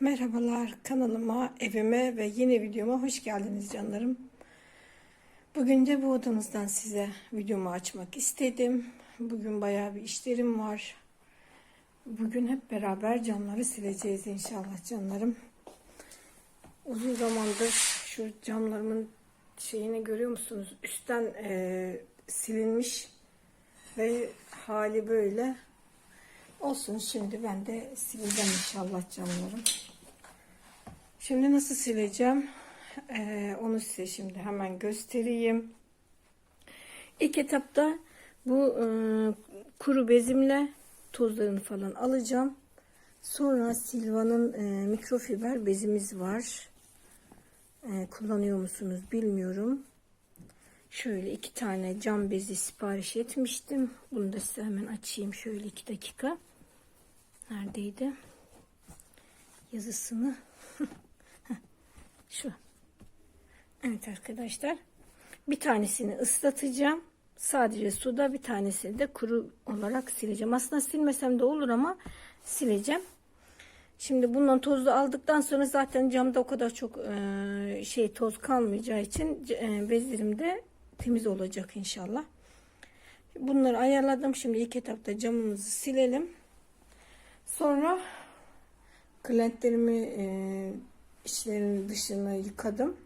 Merhabalar kanalıma, evime ve yeni videoma hoş geldiniz canlarım. Bugün de bu odanızdan size videomu açmak istedim. Bugün bayağı bir işlerim var. Bugün hep beraber camları sileceğiz inşallah canlarım. Uzun zamandır şu camlarımın şeyini görüyor musunuz? Üstten eee, silinmiş ve hali böyle. Olsun şimdi ben de sileceğim inşallah camlarım. Şimdi nasıl sileceğim? Ee, onu size şimdi hemen göstereyim. İlk etapta bu e, kuru bezimle tozlarını falan alacağım. Sonra Silva'nın e, mikrofiber bezimiz var. E, kullanıyor musunuz bilmiyorum. Şöyle iki tane cam bezi sipariş etmiştim. Bunu da size hemen açayım şöyle iki dakika. Neredeydi? Yazısını. Şu. Evet arkadaşlar. Bir tanesini ıslatacağım. Sadece suda bir tanesini de kuru olarak sileceğim. Aslında silmesem de olur ama sileceğim. Şimdi bundan tozu aldıktan sonra zaten camda o kadar çok e, şey toz kalmayacağı için e, bezlerim de temiz olacak inşallah. Bunları ayarladım. Şimdi ilk etapta camımızı silelim. Sonra klentlerimi e, içlerinin dışını yıkadım.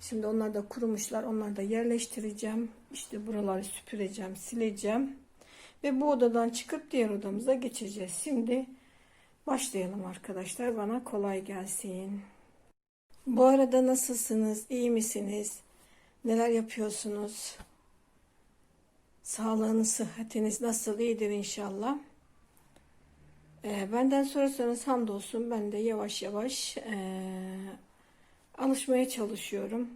Şimdi onlar da kurumuşlar. Onları da yerleştireceğim. İşte buraları süpüreceğim, sileceğim. Ve bu odadan çıkıp diğer odamıza geçeceğiz. Şimdi başlayalım arkadaşlar. Bana kolay gelsin. Bu arada nasılsınız? İyi misiniz? Neler yapıyorsunuz? Sağlığınız, sıhhatiniz nasıl? İyidir inşallah. Ee, benden sorarsanız hamdolsun ben de yavaş yavaş ee, alışmaya çalışıyorum.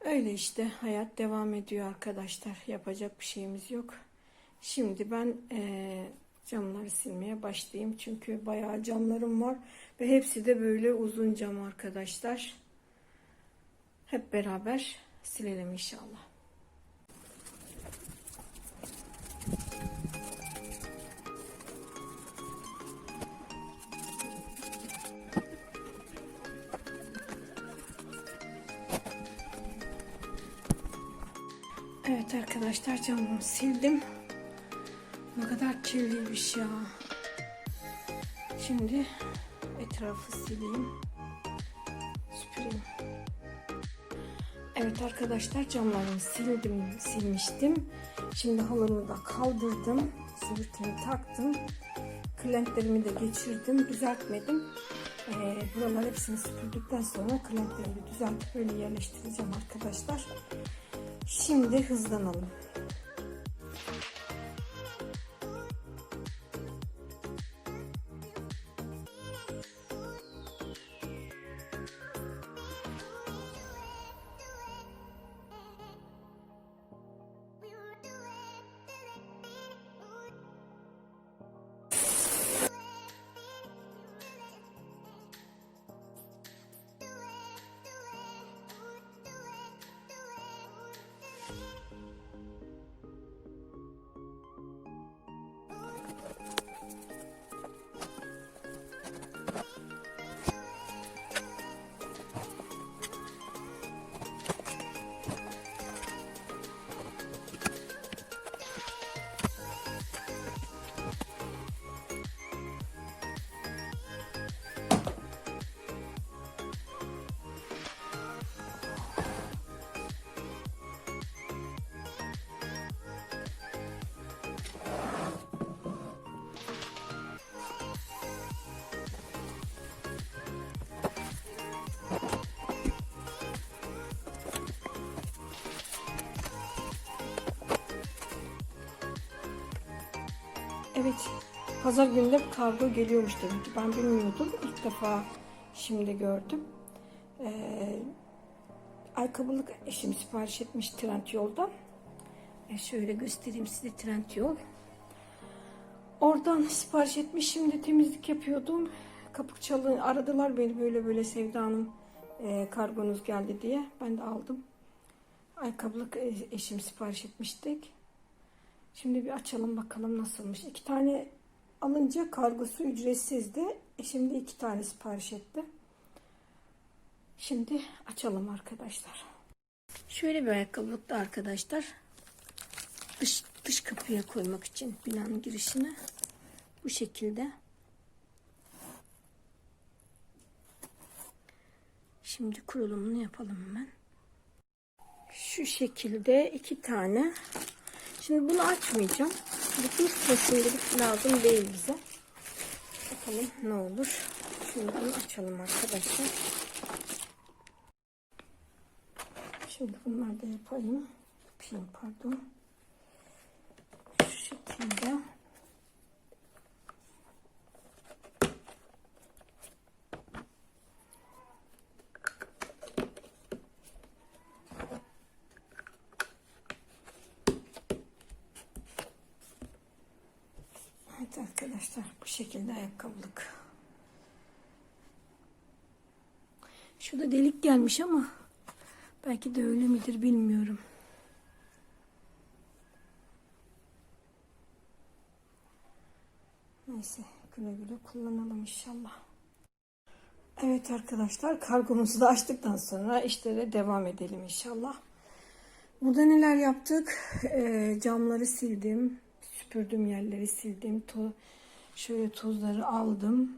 Öyle işte hayat devam ediyor arkadaşlar. Yapacak bir şeyimiz yok. Şimdi ben ee, camları silmeye başlayayım. Çünkü bayağı camlarım var. Ve hepsi de böyle uzun cam arkadaşlar. Hep beraber silelim inşallah. Evet arkadaşlar camımı sildim. Ne kadar kirliymiş ya. Şimdi etrafı sileyim. Evet arkadaşlar camlarımı sildim, silmiştim. Şimdi halımı da kaldırdım. Sivritimi taktım. Klentlerimi de geçirdim. Düzeltmedim. Ee, buralar hepsini süpürdükten sonra klentlerimi düzeltip böyle yerleştireceğim arkadaşlar. Şimdi hızlanalım. Pazar günü de kargo geliyormuş demek ki. Ben bilmiyordum. İlk defa şimdi gördüm. Ee, ayakkabılık eşim sipariş etmiş Trendyol'dan. E şöyle göstereyim size Trendyol. Oradan sipariş etmiş. Şimdi temizlik yapıyordum. Kapı çalın aradılar beni böyle böyle Sevda Hanım e, kargonuz geldi diye. Ben de aldım. Ayakkabılık e, eşim sipariş etmiştik. Şimdi bir açalım bakalım nasılmış. İki tane alınca kargosu ücretsizdi. Eşim de iki tane sipariş etti. Şimdi açalım arkadaşlar. Şöyle bir ayakkabılık da arkadaşlar. Dış, dış kapıya koymak için binanın girişine. Bu şekilde. Şimdi kurulumunu yapalım hemen. Şu şekilde iki tane. Şimdi bunu açmayacağım. Bu dursun şimdilik lazım değil bize. Bakalım ne olur. Şimdi açalım arkadaşlar. Şimdi bunları da yapayım. Yapayım pardon. Şu şekilde. Arkadaşlar bu şekilde ayakkabılık. Şurada delik gelmiş ama belki de öyle midir bilmiyorum. Neyse güle güle kullanalım inşallah. Evet arkadaşlar kargomuzu da açtıktan sonra işlere devam edelim inşallah. Burada neler yaptık? Ee, camları sildim. Süpürdüm yerleri sildim. To şöyle tozları aldım.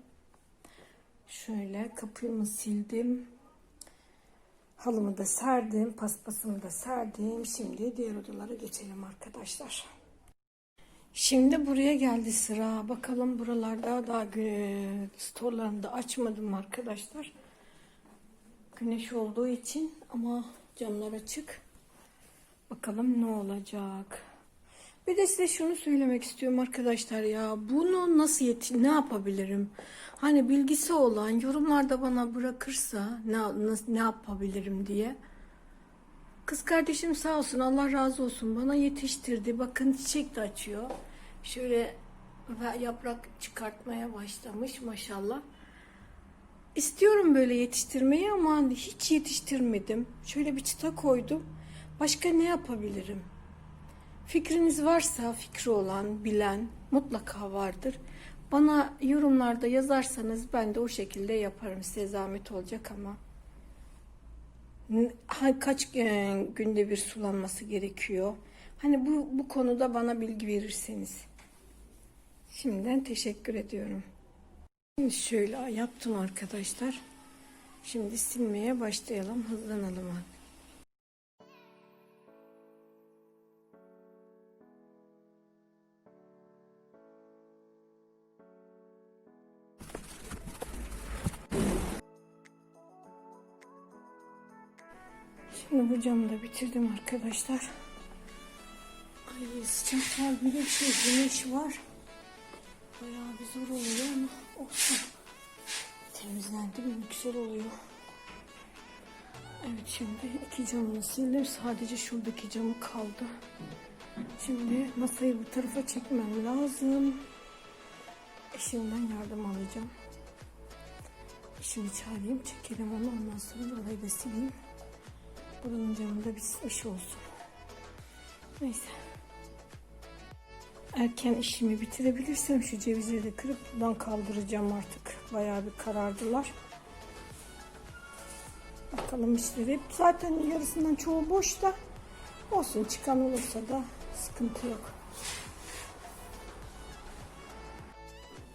Şöyle kapımı sildim. Halımı da serdim. Paspasımı da serdim. Şimdi diğer odalara geçelim arkadaşlar. Şimdi buraya geldi sıra. Bakalım buralarda daha storlarını da açmadım arkadaşlar. Güneş olduğu için ama camlar açık. Bakalım ne olacak. Bir de size şunu söylemek istiyorum arkadaşlar ya. Bunu nasıl yeti ne yapabilirim? Hani bilgisi olan yorumlarda bana bırakırsa ne ne yapabilirim diye. Kız kardeşim sağ olsun Allah razı olsun bana yetiştirdi. Bakın çiçek de açıyor. Şöyle yaprak çıkartmaya başlamış maşallah. İstiyorum böyle yetiştirmeyi ama hiç yetiştirmedim. Şöyle bir çıta koydum. Başka ne yapabilirim? Fikriniz varsa, fikri olan, bilen mutlaka vardır. Bana yorumlarda yazarsanız ben de o şekilde yaparım. Size zahmet olacak ama. Kaç e, günde bir sulanması gerekiyor? Hani bu, bu konuda bana bilgi verirseniz. Şimdiden teşekkür ediyorum. Şimdi şöyle yaptım arkadaşlar. Şimdi silmeye başlayalım. Hızlanalım hadi. Şimdi bu camı da bitirdim arkadaşlar. Ay sıcak var bir de şey güneş var. Bayağı bir zor oluyor ama olsun. Temizlendi mi güzel oluyor. Evet şimdi iki camını sildim. Sadece şuradaki camı kaldı. Şimdi masayı bu tarafa çekmem lazım. Eşimden yardım alacağım. Eşimi çağırayım, çekelim onu. Ondan sonra burayı da sileyim. Buranın camında bir iş olsun. Neyse. Erken işimi bitirebilirsem şu cevizleri de kırıp buradan kaldıracağım artık. Bayağı bir karardılar. Bakalım işleri. Zaten yarısından çoğu boş da olsun çıkan olursa da sıkıntı yok.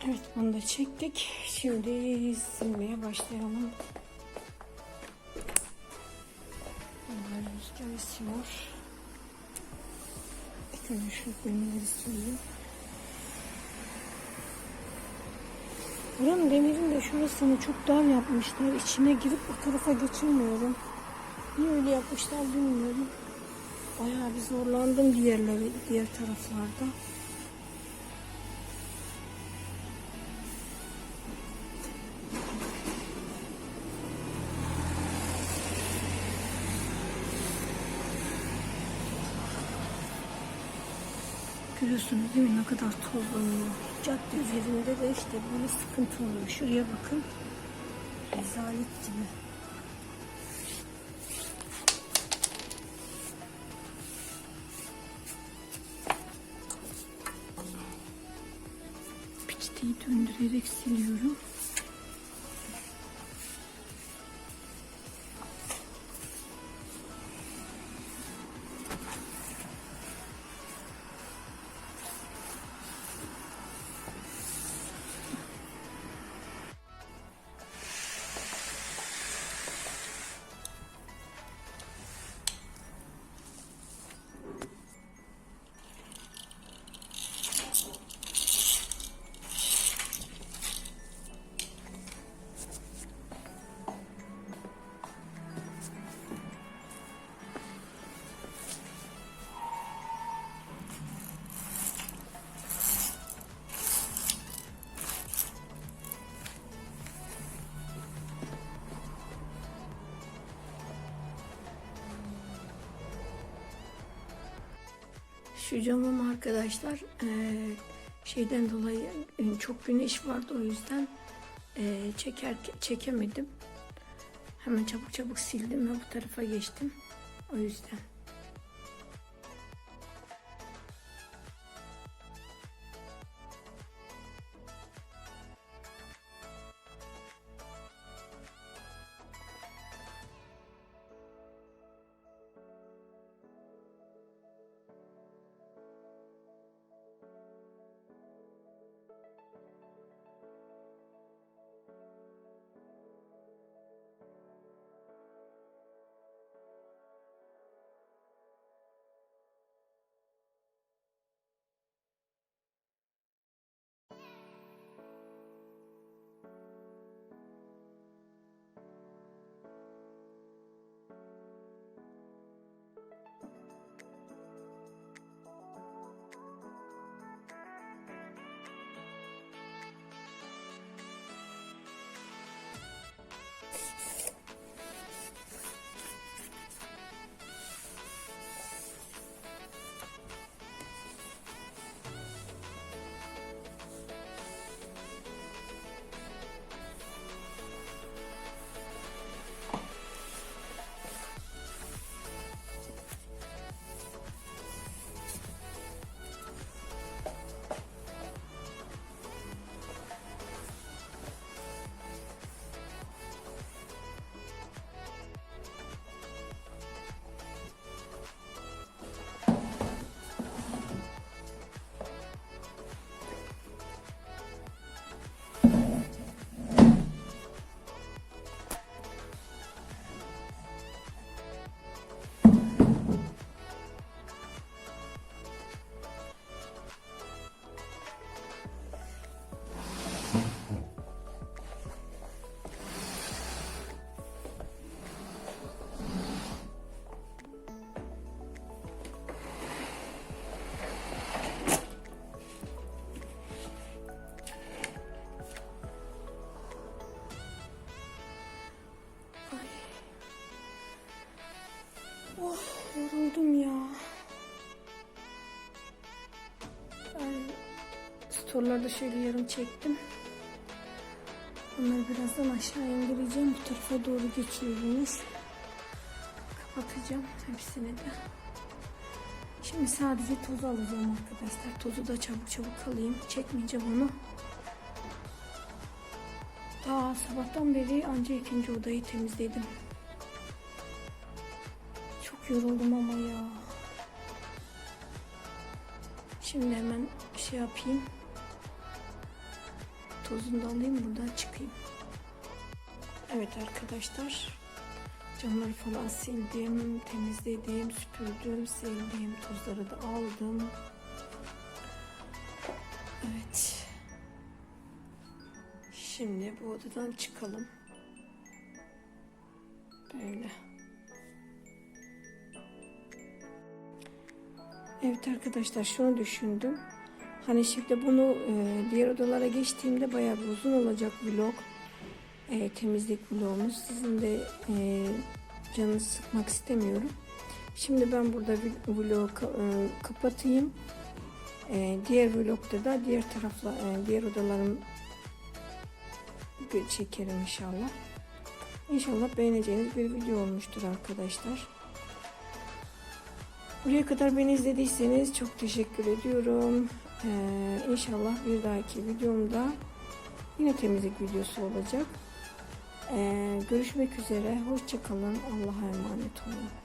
Evet bunu da çektik. Şimdi silmeye başlayalım. Bunlar rüzgar esiyor. İlk önce şu demirleri sileyim. Buranın demirin de şurasını çok dar yapmışlar. İçine girip o tarafa geçemiyorum. Niye öyle yapmışlar bilmiyorum. Bayağı bir zorlandım diğerleri, diğer taraflarda. Görüyorsunuz değil mi ne kadar tozlanıyor. Cadde üzerinde de işte böyle sıkıntı oluyor. Şuraya bakın. Rezalet gibi. Piçti şeyi döndürerek siliyorum. Şu camım arkadaşlar eee, şeyden dolayı e, çok güneş vardı o yüzden eee, çeker çekemedim. Hemen çabuk çabuk sildim ve bu tarafa geçtim. O yüzden. Storelarda şöyle yarım çektim. Onları birazdan aşağı indireceğim. Bu tarafa doğru geçiyoruz. Kapatacağım hepsini de. Şimdi sadece tozu alacağım arkadaşlar. Tozu da çabuk çabuk alayım. Çekmeyeceğim onu. Daha sabahtan beri anca ikinci odayı temizledim. Çok yoruldum ama ya. Şimdi hemen şey yapayım. Tozunu da alayım buradan çıkayım. Evet arkadaşlar. Camları falan sildim, temizledim, süpürdüm, sildim, tozları da aldım. Evet. Şimdi bu odadan çıkalım. Böyle. Evet arkadaşlar şunu düşündüm. Hani şimdi bunu e, diğer odalara geçtiğimde bayağı bir uzun olacak vlog. E, temizlik vlogumuz. Sizin de e, canınızı sıkmak istemiyorum. Şimdi ben burada vlogu e, kapatayım. E, diğer vlogda da diğer tarafla e, diğer odalarım çekerim inşallah. İnşallah beğeneceğiniz bir video olmuştur arkadaşlar. Buraya kadar beni izlediyseniz çok teşekkür ediyorum. Ee, inşallah bir dahaki videomda yine temizlik videosu olacak. Ee, görüşmek üzere. Hoşçakalın. Allah'a emanet olun.